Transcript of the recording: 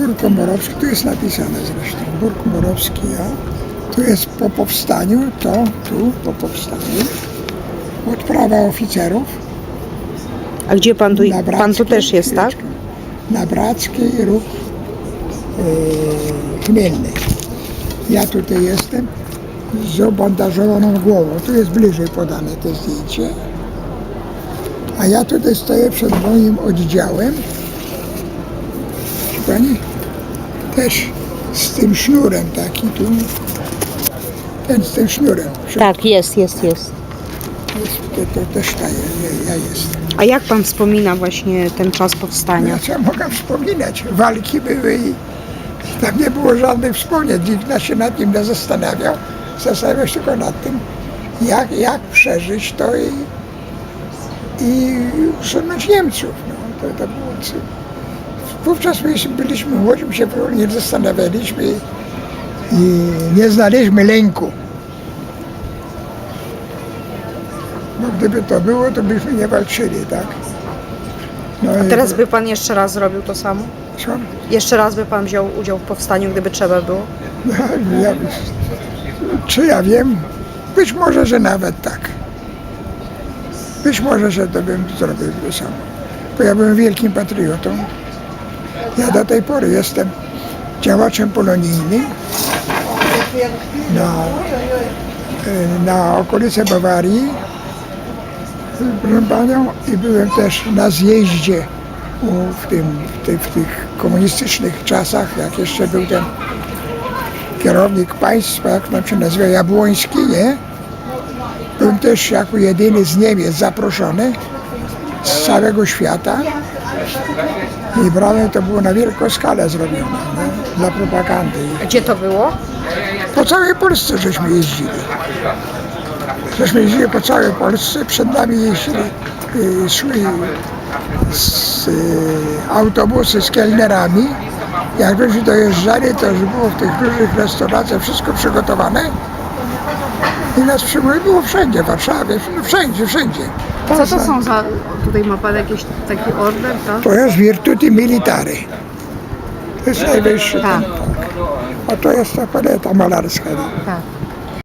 Bór Komorowski, tu jest napisane zresztą, Bór Komorowski, a tu jest po powstaniu, to tu po powstaniu, odprawa oficerów. A gdzie pan tu, na pan tu też jest, tak? Na Brackiej ruch yy, chmielny. Ja tutaj jestem z obandażowaną głową. Tu jest bliżej podane to zdjęcie. A ja tutaj stoję przed moim oddziałem. Pani? Też z tym sznurem taki tu. Ten z tym sznurem. Tak, jest, jest, jest. To, to też ta, ja, ja jestem. A jak pan wspomina właśnie ten czas powstania? Ja co mogę wspominać? Walki były i tam nie było żadnych wspomnień. Nikt się nad tym nie zastanawiał. Zastanawiał się tylko nad tym, jak, jak przeżyć to i, i usunąć Niemców. No, to, to było, co- wówczas my byliśmy młodzi, my się nie zastanawialiśmy i, i nie znaleźliśmy lęku. Bo gdyby to było, to byśmy nie walczyli, tak? No i- Teraz by pan jeszcze raz zrobił to samo? co? Jeszcze raz by pan wziął udział w powstaniu, gdyby trzeba było? Ja, czy ja wiem? Być może, że nawet tak. Być może, że to bym zrobił to samo. Bo ja byłem wielkim patriotą. Ja do tej pory jestem działaczem polonijnym. Na, e, na okolice Bawarii. Panią, i byłem też na zjeździe w, tym, w, tych, w tych komunistycznych czasach, jak jeszcze był ten kierownik państwa, jak tam się nazywa, Jabłoński, nie? Byłem też jako jedyny z Niemiec zaproszony z całego świata i brałem, to było na wielką skalę zrobione, nie? dla propagandy. A gdzie to było? Po całej Polsce żeśmy jeździli. Żeśmy jeździli po całej Polsce, przed nami jeździli, y, szły z, y, autobusy z kelnerami. Jak żeśmy dojeżdżali, to już było w tych różnych restauracjach wszystko przygotowane. I nas przyjmuje było wszędzie, w Warszawie, no wszędzie, wszędzie. Co to są za... Tutaj ma pan jakiś taki order, tak? To jest Virtuti Militari. To jest najwyższy. Tak. ten, tak. A to jest ta paleta malarska. Tak.